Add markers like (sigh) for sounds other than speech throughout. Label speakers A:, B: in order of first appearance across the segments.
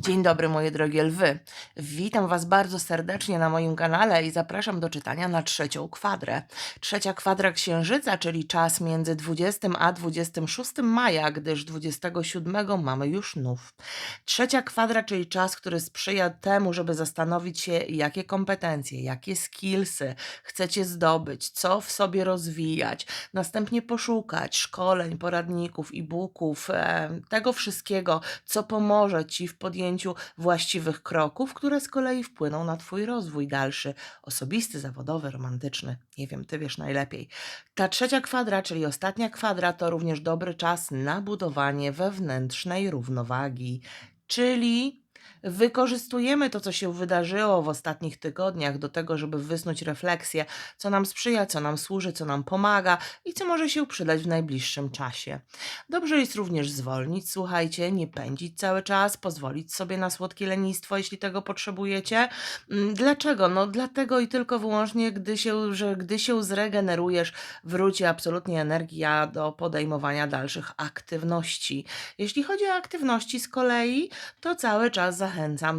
A: Dzień dobry, moje drogie lwy. Witam Was bardzo serdecznie na moim kanale i zapraszam do czytania na trzecią kwadrę. Trzecia kwadra księżyca, czyli czas między 20 a 26 maja, gdyż 27 mamy już nów. Trzecia kwadra, czyli czas, który sprzyja temu, żeby zastanowić się, jakie kompetencje, jakie skillsy chcecie zdobyć, co w sobie rozwijać, następnie poszukać szkoleń, poradników, e-booków, e, tego wszystkiego, co pomoże Ci w podjęciu właściwych kroków, które z kolei wpłyną na Twój rozwój dalszy, osobisty, zawodowy, romantyczny. Nie wiem, Ty wiesz najlepiej. Ta trzecia kwadra, czyli ostatnia kwadra, to również dobry czas na budowanie wewnętrznej równowagi, czyli wykorzystujemy to, co się wydarzyło w ostatnich tygodniach, do tego, żeby wysnuć refleksję, co nam sprzyja, co nam służy, co nam pomaga i co może się przydać w najbliższym czasie. Dobrze jest również zwolnić, słuchajcie, nie pędzić cały czas, pozwolić sobie na słodkie lenistwo, jeśli tego potrzebujecie. Mm, Dlaczego? No dlatego i tylko wyłącznie, gdy się, że gdy się zregenerujesz, wróci absolutnie energia do podejmowania dalszych aktywności. Jeśli chodzi o aktywności z kolei, to cały czas zachęcam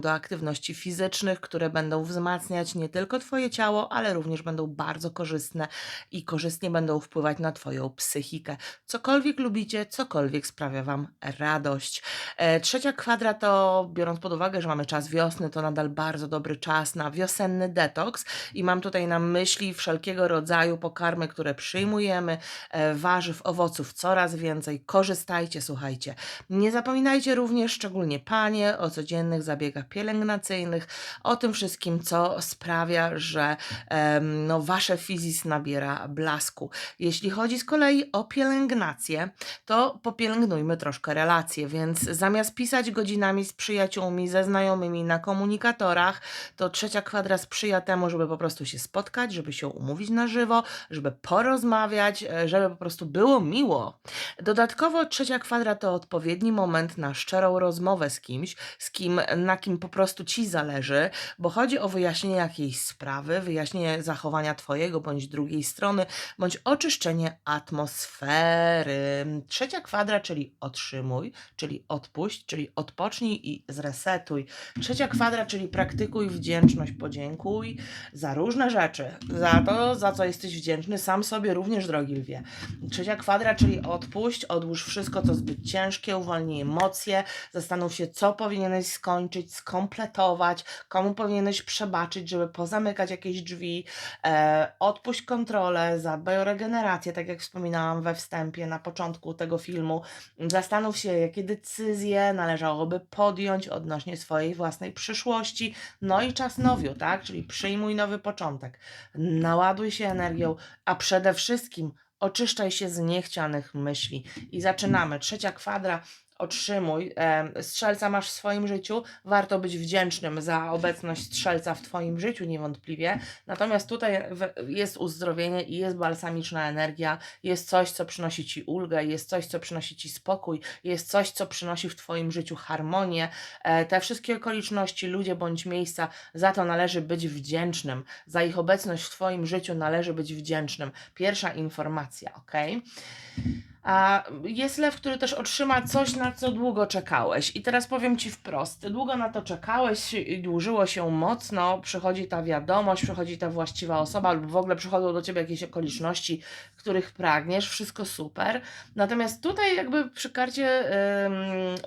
A: do aktywności fizycznych, które będą wzmacniać nie tylko Twoje ciało, ale również będą bardzo korzystne i korzystnie będą wpływać na Twoją psychikę. Cokolwiek lubicie, cokolwiek sprawia Wam radość. E, Trzecia kwadra to, biorąc pod uwagę, że mamy czas wiosny, to nadal bardzo dobry czas na wiosenny detoks i mam tutaj na myśli wszelkiego rodzaju pokarmy, które przyjmujemy, e, warzyw, owoców coraz więcej. Korzystajcie, słuchajcie. Nie zapominajcie również, szczególnie panie, o codziennych zabiegach pielęgnacyjnych, o tym wszystkim, co sprawia, że no, wasze fizis nabiera blasku. Jeśli chodzi z kolei o pielęgnację, to popielęgnujmy troszkę relacje, więc zamiast pisać godzinami z przyjaciółmi, ze znajomymi na komunikatorach, to trzecia kwadra sprzyja temu, żeby po prostu się spotkać, żeby się umówić na żywo, żeby porozmawiać, e, żeby po prostu było miło. Dodatkowo trzecia kwadra to odpowiedni moment na szczerą rozmowę z kimś, z kim, na kim po prostu ci zależy, bo chodzi o wyjaśnienie jakiejś sprawy, wyjaśnienie zachowania twojego bądź drugiej strony, bądź oczyszczenie atmosfery. Trzecia kwadra, czyli otrzymuj, czyli odpuść, czyli odpocznij i zresetuj. Trzecia kwadra, czyli praktykuj wdzięczność, podziękuj za różne rzeczy, za to, za co jesteś wdzięczny, sam sobie również, drogi lwie. Trzecia kwadra, czyli odpuść, odłóż wszystko, co zbyt ciężkie, uwolnij emocje, zastanów się, co powinieneś skończyć, skompletować, komu powinieneś przebaczyć, żeby pozamykać jakieś drzwi, e, odpuść kontrolę, zadbaj o regenerację, tak jak wspominałam we wstępie, na początku tego filmu. Zastanów się, jakie decyzje należałoby podjąć odnośnie swojej własnej przyszłości. No i czas nowiu, tak? Czyli przyjmuj nowy początek. Naładuj się energią, a przede wszystkim oczyszczaj się z niechcianych myśli. I zaczynamy. Trzecia kwadra. Otrzymuj. Strzelca masz w swoim życiu. Warto być wdzięcznym za obecność strzelca w Twoim życiu, niewątpliwie. Natomiast tutaj jest uzdrowienie i jest balsamiczna energia. Jest coś, co przynosi Ci ulgę, jest coś, co przynosi Ci spokój, jest coś, co przynosi w Twoim życiu harmonię. E, Te wszystkie okoliczności, ludzie bądź miejsca, za to należy być wdzięcznym. Za ich obecność w Twoim życiu należy być wdzięcznym. Pierwsza informacja, ok? A jest lew, który też otrzyma coś, na co długo czekałeś. I teraz powiem Ci wprost. Długo na to czekałeś, dłużyło się mocno, przychodzi ta wiadomość, przychodzi ta właściwa osoba, lub w ogóle przychodzą do Ciebie jakieś okoliczności, których pragniesz, wszystko super. Natomiast tutaj jakby przy karcie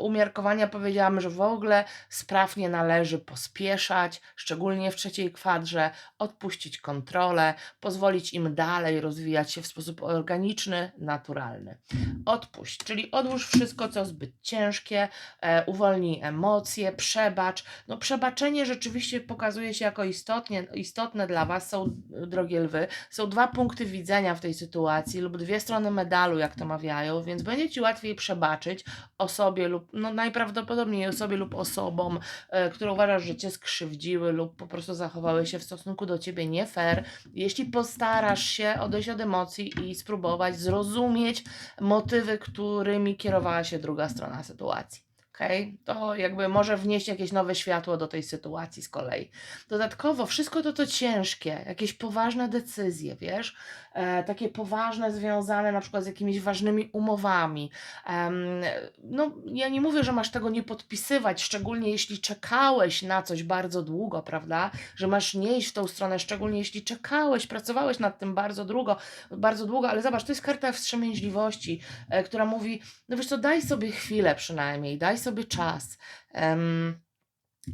A: umiarkowania powiedziałam, że w ogóle spraw nie należy pospieszać, szczególnie w trzeciej kwadrze, odpuścić kontrolę, pozwolić im dalej rozwijać się w sposób organiczny, naturalny. Odpuść, czyli odłóż wszystko, co zbyt ciężkie, e, uwolnij emocje, przebacz. No przebaczenie rzeczywiście pokazuje się jako istotnie, istotne dla Was, są, drogie lwy, są dwa punkty widzenia w tej sytuacji lub dwie strony medalu, jak to mawiają, więc będzie Ci łatwiej przebaczyć osobie lub, no najprawdopodobniej osobie lub osobom, e, które uważasz, że Cię skrzywdziły lub po prostu zachowały się w stosunku do Ciebie nie fair, jeśli postarasz się odejść od emocji i spróbować zrozumieć motywy, którymi kierowała się druga strona sytuacji. Okej, to jakby może wnieść jakieś nowe światło do tej sytuacji z kolei. Dodatkowo wszystko to, co ciężkie, jakieś poważne decyzje, wiesz, e, takie poważne, związane na przykład z jakimiś ważnymi umowami. Em, no, ja nie mówię, że masz tego nie podpisywać, szczególnie jeśli czekałeś na coś bardzo długo, prawda? Że masz nie iść w tą stronę, szczególnie jeśli czekałeś, pracowałeś nad tym bardzo długo, bardzo długo, ale zobacz, to jest karta wstrzemięźliwości, e, która mówi, no wiesz co, daj sobie chwilę przynajmniej, daj sobie czas. Em,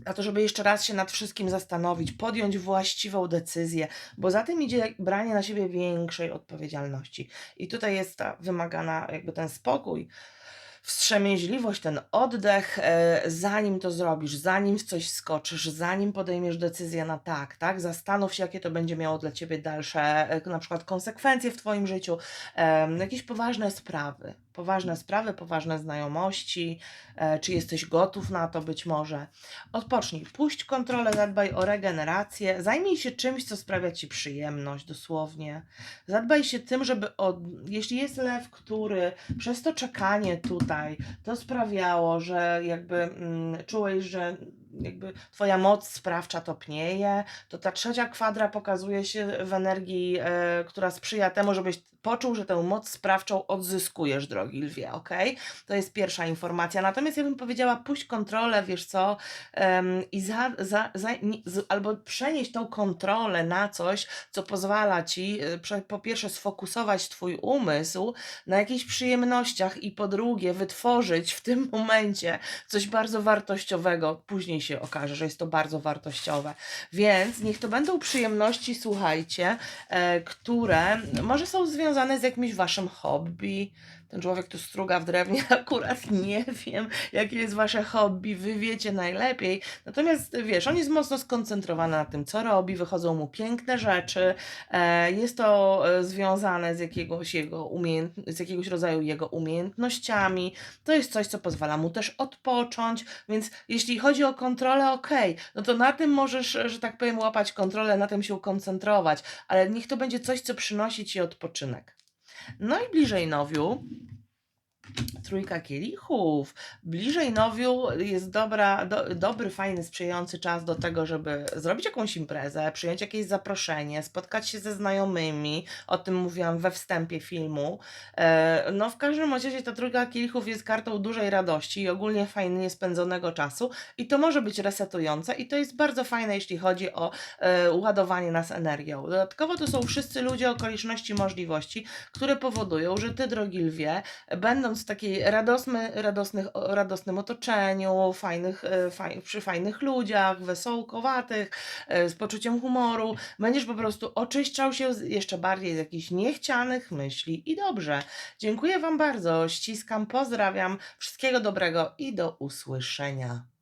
A: na to, żeby jeszcze raz się nad wszystkim zastanowić, podjąć właściwą decyzję, bo za tym idzie branie na siebie większej odpowiedzialności. I tutaj jest ta wymagana, jakby ten spokój, wstrzemięźliwość, ten oddech, e, zanim to zrobisz, zanim w coś skoczysz, zanim podejmiesz decyzję na tak, tak? Zastanów się, jakie to będzie miało dla ciebie dalsze, e, na przykład konsekwencje w twoim życiu, jakieś poważne sprawy. Poważne sprawy, poważne znajomości, e, czy jesteś gotów na to być może. Odpocznij, puść kontrolę, zadbaj o regenerację, zajmij się czymś, co sprawia ci przyjemność, dosłownie. Zadbaj się tym, żeby, od, jeśli jest lew, który przez to czekanie tutaj, to sprawiało, że jakby mm, czułeś, że jakby twoja moc sprawcza topnieje, to ta trzecia kwadra pokazuje się w energii, e, która sprzyja temu, żebyś poczuł, że tę moc sprawczą odzyskujesz, drogi lwie, ok? To jest pierwsza informacja. Natomiast ja bym powiedziała, puść kontrolę, wiesz co, em, i za, za, za, nie, z, albo przenieść tą kontrolę na coś, co pozwala ci e, prze, po pierwsze sfokusować twój umysł na jakichś przyjemnościach i po drugie wytworzyć w tym momencie coś bardzo wartościowego. Później się okaże, że jest to bardzo wartościowe. Więc niech to będą przyjemności, słuchajcie, e, które może są związane z jakimś waszym hobby. Ten człowiek tu struga w drewnie, (laughs) akurat nie wiem, jakie jest wasze hobby, wy wiecie najlepiej. Natomiast wiesz, on jest mocno skoncentrowany na tym, co robi, wychodzą mu piękne rzeczy. E, jest to e, związane z jakiegoś, jego umiejęt... z jakiegoś rodzaju jego umiejętnościami. To jest coś, co pozwala mu też odpocząć, więc jeśli chodzi o kontrolę, okej, no to na tym możesz, że tak powiem, łapać kontrolę, na tym się koncentrować, ale niech to będzie coś, co przynosi ci odpoczynek. No i bliżej nowiu. Trójka kielichów. Bliżej nowiu jest dobra, do, dobry, fajny, sprzyjający czas do tego, żeby zrobić jakąś imprezę, przyjąć jakieś zaproszenie, spotkać się ze znajomymi. O tym mówiłam we wstępie filmu. E, no, w każdym razie ta trójka kielichów jest kartą dużej radości i ogólnie fajnie spędzonego czasu. I to może być resetujące, i to jest bardzo fajne, jeśli chodzi o e, ładowanie nas energią. Dodatkowo to są wszyscy ludzie, okoliczności, możliwości, które powodują, że ty, drogi lwie, będąc w takiej radosny, radosnych, radosnym otoczeniu, fajnych, e, faj, przy fajnych ludziach, wesołkowatych, e, z poczuciem humoru, będziesz po prostu oczyszczał się jeszcze bardziej z jakichś niechcianych myśli i dobrze. Dziękuję Wam bardzo, ściskam, pozdrawiam, wszystkiego dobrego i do usłyszenia.